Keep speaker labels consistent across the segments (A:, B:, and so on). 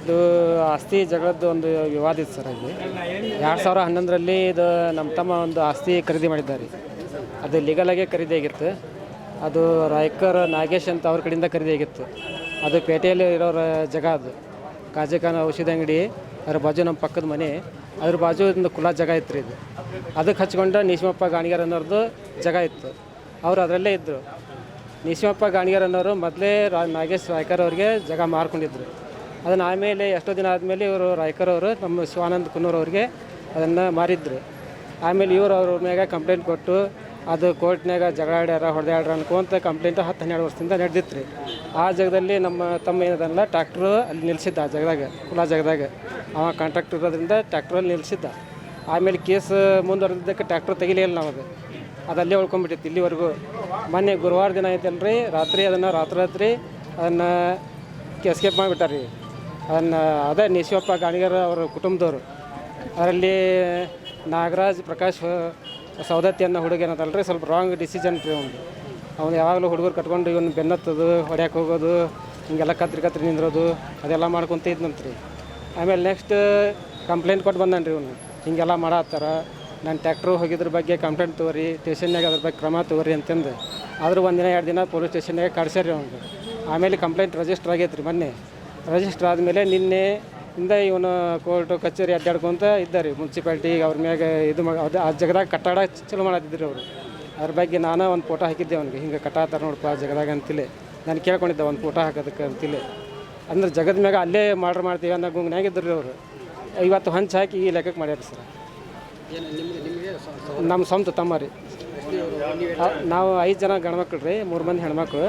A: ಇದು ಆಸ್ತಿ ಜಗಳದ್ದು ಒಂದು ವಿವಾದ ಇತ್ತು ಸರ್ ಅಲ್ಲಿ. ಎರಡು ಸಾವಿರ ಹನ್ನೊಂದರಲ್ಲಿ ಇದು ನಮ್ಮ ತಮ್ಮ ಒಂದು ಆಸ್ತಿ ಖರೀದಿ ಮಾಡಿದ್ದಾರೆ. ಅದು ಲೀಗಲಾಗೆ ಖರೀದಿ ಆಗಿತ್ತು. ಅದು ರಾಯ್ಕರ್ ನಾಗೇಶ್ ಅಂತ ಅವ್ರ ಕಡೆಯಿಂದ ಖರೀದಿ ಆಗಿತ್ತು. ಅದು ಪೇಟೆಯಲ್ಲಿ ಇರೋರ ಜಾಗ ಅದು. ಕಾಜಿಖಾನ ಔಷಧಿ ಅಂಗಡಿ, ಅದ್ರ ಬಾಜು ನಮ್ಮ ಪಕ್ಕದ ಮನೆ, ಅದ್ರ ಬಾಜು ಒಂದು ಕುಲ ಜಾಗ ಇತ್ತು ರೀ ಇದು. ಅದಕ್ಕೆ ಹಚ್ಕೊಂಡು ನೀಶಮಪ್ಪ ಗಾಣಿಗರ್ ಅನ್ನೋರ್ದು ಜಾಗ ಇತ್ತು. ಅವರು ಅದರಲ್ಲೇ ಇದ್ದರು ನೀಶಮಪ್ಪ ಗಾಣಿಗರ್ ಅನ್ನೋರು ಮೊದಲೇ ರಾ ನಾಗೇಶ್ ರಾಯ್ಕರ್ ಅವ್ರಿಗೆ ಜಾಗ ಮಾರ್ಕೊಂಡಿದ್ರು. ಅದನ್ನು ಆಮೇಲೆ ಎಷ್ಟೋ ದಿನ ಆದಮೇಲೆ ಇವರು ರಾಯ್ಕರ್ ಅವರು, ನಮ್ಮ ಶಿವಾನಂದ್ ಕುನೂರ್ ಅವ್ರಿಗೆ ಅದನ್ನು ಮಾರಿದ್ರು. ಆಮೇಲೆ ಇವರು ಅವ್ರ ಮ್ಯಾಗ ಕಂಪ್ಲೇಂಟ್ ಕೊಟ್ಟು ಅದು ಕೋರ್ಟ್ನಾಗ ಜಗಳ ಆಡ್ಯಾರ ಹೊಡೆದಾಡ್ರ ಅನ್ಕೊಂತ ಕಂಪ್ಲೇಂಟ್ ಹತ್ತು ಹನ್ನೆರಡು ವರ್ಷದಿಂದ ನಡೆದಿತ್ತು ರೀ ಆ ಜಾಗದಲ್ಲಿ ನಮ್ಮ ತಮ್ಮ ಏನದಲ್ಲ ಟ್ಯಾಕ್ಟ್ರು ಅಲ್ಲಿ ನಿಲ್ಲಿಸಿದ್ದ ಆ ಜಾಗದಾಗ, ಕುಲ ಜಾಗದಾಗ. ಅವ ಕಾಂಟ್ರಾಕ್ಟ್ ಇರೋದ್ರಿಂದ ಟ್ಯಾಕ್ಟ್ರಲ್ಲಿ ನಿಲ್ಲಿಸಿದ್ದ ಆಮೇಲೆ ಕೇಸ್ ಮುಂದುವರೆದಿದ್ದಕ್ಕೆ ಟ್ಯಾಕ್ಟ್ರ್ ತೆಗಿಲಿಲ್ಲ ಅದು ಅದಲ್ಲೇ ಉಳ್ಕೊಂಡ್ಬಿಟ್ಟಿತ್ತು ಇಲ್ಲಿವರೆಗೂ. ಮೊನ್ನೆ ಗುರುವಾರ ದಿನ ಐತಲ್ರಿ, ರಾತ್ರಿ ಅದನ್ನು ರಾತ್ರಿ ರಾತ್ರಿ ಅದನ್ನು ಎಸ್ಕೇಪ್ ಮಾಡಿಬಿಟ್ಟಾರೆ ರೀ ಅದನ್ನು ಅದೇ ನಿಶಿವಪ್ಪ ಗಾಣಿಗರ ಅವರ ಕುಟುಂಬದವರು. ಅದರಲ್ಲಿ ನಾಗರಾಜ್, ಪ್ರಕಾಶ್ ಸೌದತ್ತಿ ಅನ್ನೋ ಹುಡುಗ ರೀ ಸ್ವಲ್ಪ ರಾಂಗ್ ಡಿಸಿಷನ್ ರೀ ಅವನು ಅವ್ನು ಯಾವಾಗಲೂ ಹುಡುಗರು ಕಟ್ಕೊಂಡು ಇವನು ಬೆನ್ನತ್ತದು, ಹೊಡ್ಯಾಕೆ ಹೋಗೋದು, ಹಿಂಗೆಲ್ಲ ಕತ್ರಿ ಕತ್ರಿ ನಿಂದಿರೋದು, ಅದೆಲ್ಲ ಮಾಡ್ಕೊತ ಇದ್ನಂತ್ರಿ. ಆಮೇಲೆ ನೆಕ್ಸ್ಟ್ ಕಂಪ್ಲೇಂಟ್ ಕೊಟ್ಟು ಬಂದಾನ ರೀ ಇವನು. ಹಿಂಗೆಲ್ಲ ಮಾಡತ್ತಾರ. ನಾನು ಟ್ಯಾಕ್ಟ್ರು ಹೋಗಿದ್ರ ಬಗ್ಗೆ ಕಂಪ್ಲೇಂಟ್ ತೊಗೊರಿ ಸ್ಟೇಷನ್ಯಾಗ ಅದ್ರ ಬಗ್ಗೆ ಕ್ರಮ ತೊಗೊರಿ ಅಂತಂದು. ಆದರೂ ಒಂದಿನ, ಎರಡು ದಿನ ಪೊಲೀಸ್ ಸ್ಟೇಷನ್ನಾಗ ಕಳ್ಸ್ಯಾರ ರೀ ಅವ್ನಿಗೆ. ಆಮೇಲೆ ಕಂಪ್ಲೇಂಟ್ ರಿಜಿಸ್ಟರ್ ಆಗೈತೆ ರೀ ಮೊನ್ನೆ. ರಿಜಿಸ್ಟರ್ ಆದಮೇಲೆ ನಿನ್ನೆ ಇಂದ ಇವನು ಕೋರ್ಟು ಕಚೇರಿ ಅಡ್ಡಾಡ್ಕೊಂತ ಇದ್ದಾರೆ. ಮುನ್ಸಿಪಾಲ್ಟಿ ಅವ್ರ ಮ್ಯಾಗ ಇದು ಮಾಡಿ ಅದು ಆ ಜಗದಾಗ ಕಟ್ಟಡ ಚಲೋ ಮಾಡತ್ತಿದ್ರು ಅವರು. ಅದ್ರ ಬಗ್ಗೆ ನಾನು ಒಂದು ಫೋಟೋ ಹಾಕಿದ್ದೆ ಅವ್ನಿಗೆ. ಹಿಂಗೆ ಕಟ್ಟಾತಾರ ನೋಡಪ್ಪ ಆ ಜಗದಾಗ ಅಂತೇಳಿ ನಾನು ಕೇಳ್ಕೊಂಡಿದ್ದೆ ಒಂದು ಫೋಟೋ ಹಾಕೋದಕ್ಕೆ ಅಂತೇಳಿ ಅಂದ್ರೆ ಜಗದ ಮ್ಯಾಗ ಅಲ್ಲೇ ಮಾಡ್ರ್ ಮಾಡ್ತೀವಿ ಅನ್ನೋ ಗುಂಗ್ನಾಗ ಇದ್ರು ರೀ ಅವರು. ಇವತ್ತು ಹಂಚ್ ಹಾಕಿ ಈ ಲೆಕ್ಕಕ್ಕೆ ಮಾಡ್ಯಾರ ಸರ್. ನಮ್ಮ ಸ್ವಂತ ತಮ್ಮ ರೀ. ನಾವು ಐದು ಜನ ಗಂಡ್ಮಕ್ಳು ರೀ ಮೂರು ಮಂದಿ ಹೆಣ್ಮಕ್ಳು.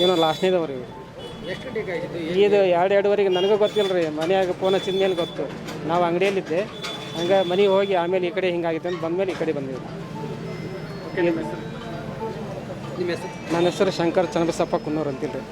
A: ಇವನು ಲಾಸ್ಟ್ನೇದವ್ರಿ ಇವರು. ಇದು? ಎರಡು ಎರಡುವರೆಗೆ ನನಗೂ ಗೊತ್ತಿಲ್ಲ ರೀ ಮನೆಯಾಗ ಫೋನ್ ಹಚ್ಚಿದ ಮೇಲೆ ಗೊತ್ತು. ನಾವು ಅಂಗಡಿಯಲ್ಲಿದ್ದೆ ಹಂಗೆ ಮನೆಗೆ ಹೋಗಿ ಆಮೇಲೆ ಈ ಕಡೆ ಹಿಂಗಾಗಿತ್ತು ಅಂತ ಬಂದಮೇಲೆ ಈ ಕಡೆ ಬಂದಿದ್ದೆ
B: ನಿಮ್ಮ ಹೆಸರು?
A: ನನ್ನ ಹೆಸರು ಶಂಕರ್ ಚನ್ನಬಸಪ್ಪ ಕುನ್ನೂರು ಅಂತಿಲ್ಲ ರೀ